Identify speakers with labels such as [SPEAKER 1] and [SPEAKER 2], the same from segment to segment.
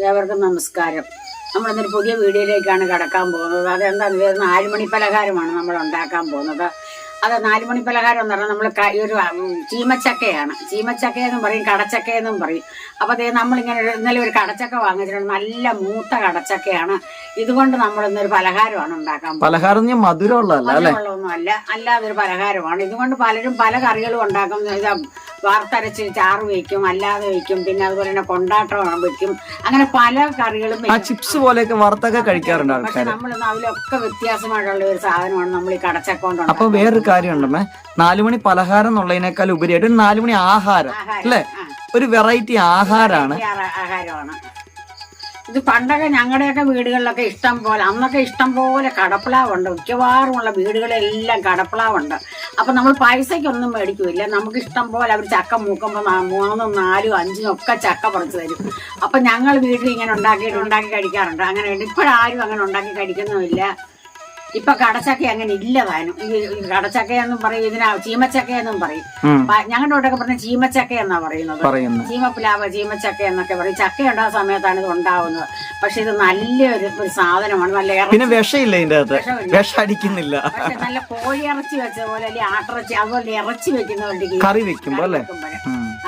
[SPEAKER 1] ഏവർക്കും നമസ്കാരം. നമ്മളിന്നൊരു പുതിയ വീഡിയോയിലേക്കാണ് കടക്കാൻ പോകുന്നത്. അതെന്താന്ന് വരുന്ന നാലുമണി പലഹാരമാണ് നമ്മൾ ഉണ്ടാക്കാൻ പോകുന്നത്. അത് നാലുമണി പലഹാരം എന്ന് പറഞ്ഞാൽ നമ്മൾ ഒരു ചീമച്ചക്കയാണ്. ചീമച്ചക്ക എന്നും പറയും കടച്ചക്ക എന്നും പറയും. അപ്പോൾ അതേ നമ്മളിങ്ങനെ ഇന്നലെ ഒരു കടച്ചക്ക വാങ്ങിച്ചിട്ടുണ്ട്. നല്ല മൂത്ത കടച്ചക്കയാണ്. ഇതുകൊണ്ട് നമ്മൾ ഇന്നൊരു പലഹാരമാണ് ഉണ്ടാക്കാൻ
[SPEAKER 2] പലഹാരം ഞാൻ മധുരമുള്ളതല്ല അല്ലെ?
[SPEAKER 1] മധുരമുള്ളതൊന്നുമല്ല അല്ലാതെ ഒരു പലഹാരമാണ്. ഇതുകൊണ്ട് പലരും പല കറികളും ഉണ്ടാക്കും. ഇത് വാർത്തരച്ച് ചാറ് വയ്ക്കും അല്ലാതെ വയ്ക്കും പിന്നെ അതുപോലെ തന്നെ കൊണ്ടാട്ടം വയ്ക്കും അങ്ങനെ പല കറികളും
[SPEAKER 2] ആ. ചിപ്സ് പോലെയൊക്കെ വറുത്തൊക്കെ കഴിക്കാറുണ്ട്
[SPEAKER 1] പക്ഷെ
[SPEAKER 2] ആൾക്കാർ
[SPEAKER 1] നമ്മൾ അതിലൊക്കെ വ്യത്യാസമായിട്ടുള്ള ഒരു സാധനമാണ് നമ്മൾ ഈ കടച്ചക്കൊണ്ട്
[SPEAKER 2] അപ്പൊ വേറൊരു കാര്യമുണ്ടമ്മേ. നാലുമണി പലഹാരം എന്നുള്ളതിനേക്കാൾ ഉപരിയായിട്ട് ഒരു നാലുമണി ആഹാരം
[SPEAKER 1] ആഹാരം.
[SPEAKER 2] അല്ലെ?
[SPEAKER 1] ആ.
[SPEAKER 2] ഒരു വെറൈറ്റി
[SPEAKER 1] ആഹാരമാണ് ആഹാരമാണ്. ഇത് പണ്ടൊക്കെ ഞങ്ങളുടെയൊക്കെ വീടുകളിലൊക്കെ ഇഷ്ടം പോലെ അന്നൊക്കെ ഇഷ്ടം പോലെ കടപ്പിളാവുണ്ട് മിക്കവാറുമുള്ള വീടുകളിലെല്ലാം കടപ്പിളാവുണ്ട് അപ്പം നമ്മൾ പൈസയ്ക്കൊന്നും മേടിക്കില്ല. നമുക്ക് ഇഷ്ടം പോലെ അവർ ചക്ക മൂക്കുമ്പോൾ മൂന്നും നാലും അഞ്ചും ഒക്കെ ചക്ക പറിച്ചു തരും. അപ്പം ഞങ്ങൾ വീട്ടിൽ ഇങ്ങനെ ഉണ്ടാക്കിയിട്ട് ഉണ്ടാക്കി കഴിക്കാറുണ്ട്. അങ്ങനെ ഇപ്പോഴാരും അങ്ങനെ ഉണ്ടാക്കി കഴിക്കുന്നുമില്ല ഇപ്പൊ കടച്ചക്ക അങ്ങനെ ഇല്ല താനും ഈ കടച്ചക്കയെന്നും പറയും ഇതിനാ ചീമച്ചക്കയെന്നും പറയും.
[SPEAKER 2] ഉം,
[SPEAKER 1] പ- ഞങ്ങളുടെ ഇവിടെയൊക്കെ പറഞ്ഞ ചീമച്ചക്ക എന്നാ പറയുന്നത്.
[SPEAKER 2] പറയുന്നു
[SPEAKER 1] ചീമപ്പിലാവ് ചീമച്ചക്ക എന്നൊക്കെ പറയും. ചക്ക ഉണ്ടാകുന്ന സമയത്താണ് ഇത് ഉണ്ടാവുന്നത്. പക്ഷെ ഇത് നല്ലൊരു ഒരു സാധനമാണ് നല്ല ഇറച്ചി.
[SPEAKER 2] പിന്നെ വിഷയില്ല ഇതിന്റെ അകത്ത്.
[SPEAKER 1] വിഷമില്ല.
[SPEAKER 2] വിഷം അടിക്കുന്നില്ല.
[SPEAKER 1] പക്ഷെ നല്ല കോഴിയിറച്ചി വെച്ച പോലെ അല്ലെങ്കിൽ ആട്ടിറച്ചി അതുപോലെ ഇറച്ചി വെക്കുന്ന
[SPEAKER 2] കറി വെക്കുമ്പോ അല്ലെ.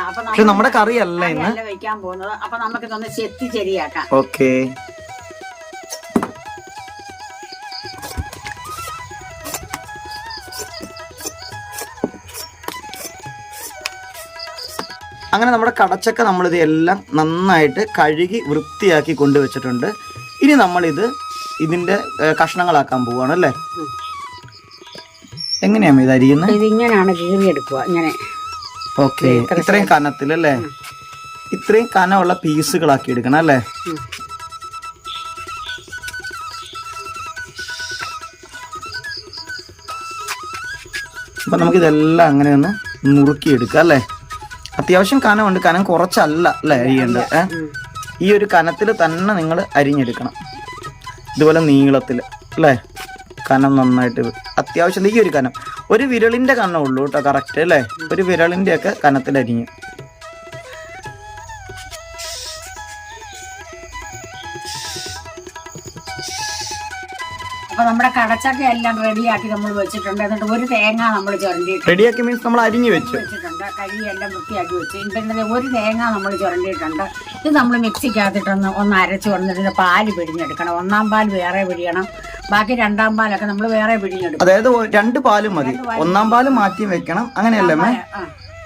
[SPEAKER 1] അപ്പൊ
[SPEAKER 2] നമ്മുടെ കറിയല്ല
[SPEAKER 1] വെക്കാൻ പോകുന്നത്. അപ്പൊ നമുക്ക് ഇതൊന്ന് ചെത്തി ശരിയാക്കാം
[SPEAKER 2] ഓക്കെ. അങ്ങനെ നമ്മുടെ കടച്ചക്ക നമ്മളിത് എല്ലാം നന്നായിട്ട് കഴുകി വൃത്തിയാക്കി കൊണ്ടുവച്ചിട്ടുണ്ട്. ഇനി നമ്മളിത് ഇതിന്റെ കഷ്ണങ്ങളാക്കാൻ പോവാണ് അല്ലേ?
[SPEAKER 1] എങ്ങനെയാണ്
[SPEAKER 2] എങ്ങനെയാ ഇത് അരിയുന്നത്
[SPEAKER 1] ഇതിങ്ങനെയാണ് കീറിയെടുക്കുക ഇങ്ങനെ.
[SPEAKER 2] ഓക്കെ ഇത്രയും കനത്തിൽ അല്ലേ? ഇത്രയും കനമുള്ള പീസുകളാക്കി എടുക്കണം അല്ലേ. അപ്പൊ നമുക്ക് ഇതെല്ലാം അങ്ങനെ ഒന്ന് നുറുക്കി എടുക്കാം അല്ലേ? അത്യാവശ്യം കനമുണ്ട്. കനം കുറച്ചല്ല അല്ലേ അരിയേണ്ടത്? ഈ ഒരു കനത്തിൽ തന്നെ നിങ്ങൾ അരിഞ്ഞെടുക്കണം. ഇതുപോലെ നീളത്തിൽ അല്ലേ? കനം നന്നായിട്ട് അത്യാവശ്യം ഈ ഒരു കനം. ഒരു വിരളിന്റെ കനം ഉള്ളൂ കേട്ടോ കറക്റ്റ് അല്ലേ? ഒരു വിരളിന്റെ ഒക്കെ കനത്തിൽ അരിഞ്ഞു
[SPEAKER 1] അപ്പൊ നമ്മുടെ കടച്ചക്ക എല്ലാം റെഡിയാക്കി നമ്മൾ വെച്ചിട്ടുണ്ട്. എന്നിട്ട് ഒരു തേങ്ങ നമ്മൾ ചുരണ്ടിയിട്ട്
[SPEAKER 2] റെഡിയാക്കി മീൻസ് നമ്മൾ അരിഞ്ഞു വെച്ചു.
[SPEAKER 1] വെച്ചിട്ടുണ്ട്. കരിയെല്ലാം എല്ലാം വൃത്തിയാക്കി വെച്ചു. ഇതിന്റെ ഒരു തേങ്ങ നമ്മൾ ചുരണ്ടിയിട്ടുണ്ട്. ഇത് നമ്മൾ മിക്സിക്കകത്തിട്ടൊന്ന് ഒന്ന് അരച്ച് വന്നിട്ട് പാൽ പിഴിഞ്ഞെടുക്കണം. ഒന്നാം പാൽ വേറെ പിഴിയണം. ബാക്കി രണ്ടാം പാലൊക്കെ നമ്മൾ വേറെ പിഴിഞ്ഞെടുക്കും.
[SPEAKER 2] അതായത് രണ്ട് പാലും മതി. ഒന്നാം പാൽ മാറ്റി വെക്കണം. അങ്ങനെയല്ലേ.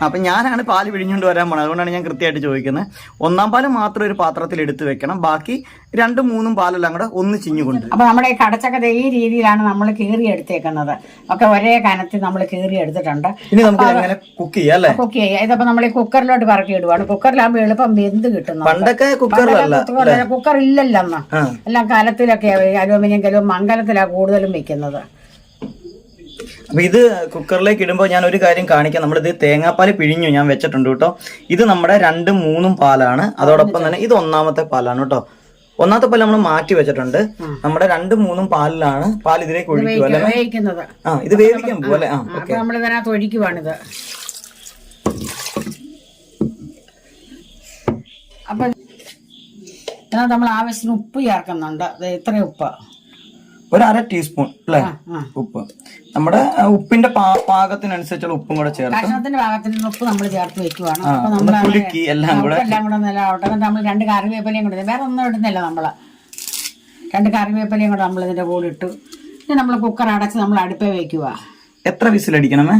[SPEAKER 2] അപ്പൊ ഞാനാണ് പാൽ പിഴിഞ്ഞുകൊണ്ട് വരാൻ പോണത്. അതുകൊണ്ടാണ് ഞാൻ കൃത്യമായിട്ട് ചോദിക്കുന്നത്. ഒന്നാം പാൽ മാത്രം ഒരു പാത്രത്തിൽ എടുത്ത് വെക്കണം. ബാക്കി രണ്ടും മൂന്നും പാലെല്ലാം കൂടെ ഒന്ന് ചിഞ്ഞുകൊണ്ട്.
[SPEAKER 1] അപ്പൊ നമ്മുടെ ഈ കടച്ചക്കത ദേ ഈ രീതിയിലാണ് നമ്മൾ കീറി എടുത്തേക്കുന്നത്. ഒക്കെ ഒരേ കനത്തിൽ നമ്മൾ കീറി എടുത്തിട്ടുണ്ട്.
[SPEAKER 2] ഇനി നമുക്ക് എങ്ങനെ കുക്ക് ചെയ്യാം അല്ലേ?
[SPEAKER 1] കുക്ക് ചെയ്യാം. ഇതിപ്പോ നമ്മൾ ഈ കുക്കറിലോട്ട് പറക്കി ഇടുവാണ്. കുക്കറിലാകുമ്പോൾ എളുപ്പം വെന്ത് കിട്ടുന്നു.
[SPEAKER 2] പണ്ടൊക്കെ കുക്കറിലല്ല
[SPEAKER 1] കുക്കർ ഇല്ലല്ലോ എല്ലാം കലത്തിലൊക്കെ അലുമിനിയം കലും മംഗലത്തിലാണ് കൂടുതലും വെക്കുന്നത്.
[SPEAKER 2] അപ്പൊ ഇത് കുക്കറിലേക്ക് ഇടുമ്പോൾ ഞാൻ ഒരു കാര്യം കാണിക്കാം. നമ്മളിത് തേങ്ങാപ്പാൽ പിഴിഞ്ഞു ഞാൻ വെച്ചിട്ടുണ്ട് കേട്ടോ. ഇത് നമ്മുടെ രണ്ടും മൂന്നും പാലാണ്. അതോടൊപ്പം തന്നെ ഇത് ഒന്നാമത്തെ പാലാണ് കേട്ടോ. ഒന്നാമത്തെ പാൽ നമ്മൾ മാറ്റി വെച്ചിട്ടുണ്ട്. നമ്മുടെ രണ്ടും മൂന്നും പാലിലാണ്. പാൽ ഇതിലേക്ക് ഒഴിക്കുക അല്ലേ? ആ ഇത് വേവിക്കാൻ പോകും അല്ലേ? ആ
[SPEAKER 1] ഓക്കെ. നമ്മൾ ഇതിനകത്ത് ഒഴിക്കുവാണിത്. അപ്പൊ ഇതിനകത്ത് നമ്മൾ ആവശ്യത്തിന് ഉപ്പ് ചേർക്കുന്നുണ്ട്. ഇത്ര ഉപ്പ്.
[SPEAKER 2] ഒരു അര ടീസ്പൂൺ അല്ലേ. ഉപ്പ്. നമ്മുടെ ഉപ്പിന്റെ പാകത്തിനനുസരിച്ചുള്ള ഉപ്പും കൂടെ ചേർത്ത്.
[SPEAKER 1] ഭക്ഷണത്തിന്റെ ഭാഗത്തിന് ഉപ്പ് നമ്മൾ ചേർത്ത് വെക്കുവാണ്. അപ്പൊ
[SPEAKER 2] കുലുക്കി എല്ലാം കൂടെ
[SPEAKER 1] എല്ലാം കൂടെ നല്ല ആവട്ടെ നമ്മൾ രണ്ട് കറിവേപ്പിലയും കൂടെ വേറെ ഒന്നും ഇടുന്നില്ല നമ്മൾ. രണ്ട് കറിവേപ്പിലയും കൂടെ നമ്മൾ ഇതിന്റെ കൂടെ ഇട്ടു. ഇനി നമ്മൾ കുക്കർ അടച്ച് നമ്മൾ അടുപ്പേ വെക്കുക
[SPEAKER 2] എത്ര വിസിലടിക്കണമേ?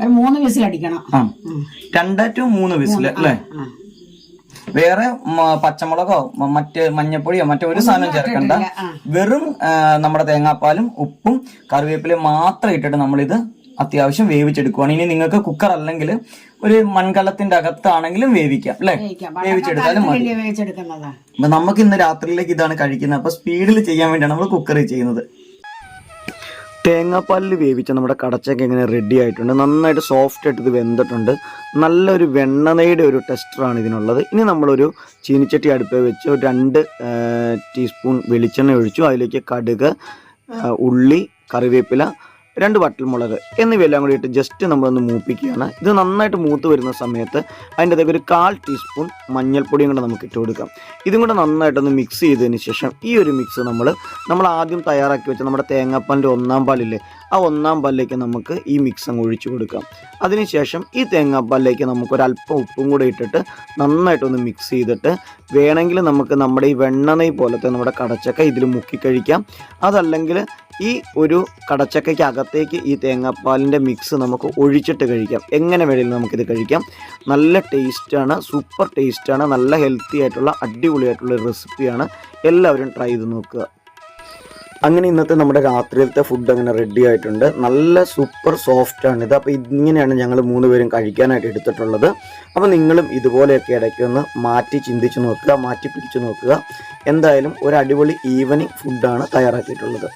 [SPEAKER 1] ഒരു മൂന്ന് വിസിലടിക്കണം.
[SPEAKER 2] രണ്ട് ടു മൂന്ന് വിസിൽ അല്ലേ. വേറെ പച്ചമുളകോ മറ്റ് മഞ്ഞപ്പൊടിയോ മറ്റോ ഒരു സാധനം ചേർക്കണ്ട. വെറും നമ്മുടെ തേങ്ങാപ്പാലും ഉപ്പും കറിവേപ്പിലയും മാത്രം ഇട്ടിട്ട് നമ്മളിത് അത്യാവശ്യം വേവിച്ചെടുക്കുവാണ്. ഇനി നിങ്ങൾക്ക് കുക്കർ അല്ലെങ്കിൽ ഒരു മൺകലത്തിന്റെ അകത്താണെങ്കിലും വേവിക്കാം അല്ലെ. വേവിച്ചെടുത്താലും മതി. അപ്പൊ നമുക്ക് ഇന്ന് രാത്രിയിലേക്ക് ഇതാണ് കഴിക്കുന്നത്. അപ്പൊ സ്പീഡിൽ ചെയ്യാൻ വേണ്ടിയാണ് നമ്മൾ കുക്കറിൽ ചെയ്യുന്നത്. തേങ്ങാപ്പാലിൽ വേവിച്ച നമ്മുടെ കടച്ചക്ക ഇങ്ങനെ റെഡി ആയിട്ടുണ്ട്. നന്നായിട്ട് സോഫ്റ്റ് ആയിട്ട് ഇത് വെന്തിട്ടുണ്ട്. നല്ലൊരു വെണ്ണനയുടെ ഒരു ടെസ്റ്ററാണ് ഇതിനുള്ളത്. ഇനി നമ്മളൊരു ചീനിച്ചട്ടി അടുപ്പ് വെച്ച് ഒരു രണ്ട് ടീസ്പൂൺ വെളിച്ചെണ്ണ ഒഴിച്ചു. അതിലേക്ക് കടുക് ഉള്ളി കറിവേപ്പില രണ്ട് വട്ടൽമുളക് എന്നിവയെല്ലാം കൂടി ഇട്ട് ജസ്റ്റ് നമ്മളൊന്ന് മൂപ്പിക്കുകയാണ്. ഇത് നന്നായിട്ട് മൂത്ത് വരുന്ന സമയത്ത് അതിന്റെ അതൊക്കെ ഒരു കാൽ ടീസ്പൂൺ മഞ്ഞൾപ്പൊടിയും കൂടെ നമുക്ക് ഇട്ട് കൊടുക്കാം. ഇതും കൂടെ നന്നായിട്ടൊന്ന് മിക്സ് ചെയ്തതിന് ശേഷം ഈ ഒരു മിക്സ് നമ്മൾ നമ്മൾ ആദ്യം തയ്യാറാക്കി വെച്ച നമ്മുടെ തേങ്ങാപ്പാലിന്റെ ഒന്നാം പാലില്ലേ ആ ഒന്നാം പാലിലേക്ക് നമുക്ക് ഈ മിക്സ് അങ്ങ് ഒഴിച്ചു കൊടുക്കാം. അതിനുശേഷം ഈ തേങ്ങാപ്പാലിലേക്ക് നമുക്കൊരല്പം ഉപ്പും കൂടെ ഇട്ടിട്ട് നന്നായിട്ടൊന്ന് മിക്സ് ചെയ്തിട്ട് വേണമെങ്കിൽ നമുക്ക് നമ്മുടെ ഈ വെണ്ണ നെയ് പോലത്തെ നമ്മുടെ കടച്ചക്ക ഇതിൽ മുക്കി കഴിക്കാം. അതല്ലെങ്കിൽ ഈ ഒരു കടച്ചക്കയ്ക്ക് അകത്തേക്ക് ഈ തേങ്ങാപ്പാലിന്റെ മിക്സ് നമുക്ക് ഒഴിച്ചിട്ട് കഴിക്കാം. എങ്ങനെ വേണമെങ്കിലും നമുക്കിത് കഴിക്കാം. നല്ല ടേസ്റ്റാണ് സൂപ്പർ ടേസ്റ്റാണ് നല്ല ഹെൽത്തി ആയിട്ടുള്ള അടിപൊളിയായിട്ടുള്ള റെസിപ്പിയാണ് എല്ലാവരും ട്രൈ ചെയ്ത് നോക്കുക. അങ്ങനെ ഇന്നത്തെ നമ്മുടെ രാത്രിയിലത്തെ ഫുഡ് അങ്ങനെ റെഡി ആയിട്ടുണ്ട്. നല്ല സൂപ്പർ സോഫ്റ്റ് ആണ് ഇത്. അപ്പോൾ ഇങ്ങനെയാണ് ഞങ്ങൾ മൂന്ന് പേരും കഴിക്കാനായിട്ട് എടുത്തിട്ടുള്ളത്. അപ്പോൾ നിങ്ങളും ഇതുപോലെയൊക്കെ ഇടയ്ക്കൊന്ന് മാറ്റി ചിന്തിച്ച് നോക്കുക മാറ്റി പിടിച്ച് നോക്കുക. എന്തായാലും ഒരു അടിപൊളി ഈവനിങ് ഫുഡാണ് തയ്യാറാക്കിയിട്ടുള്ളത്.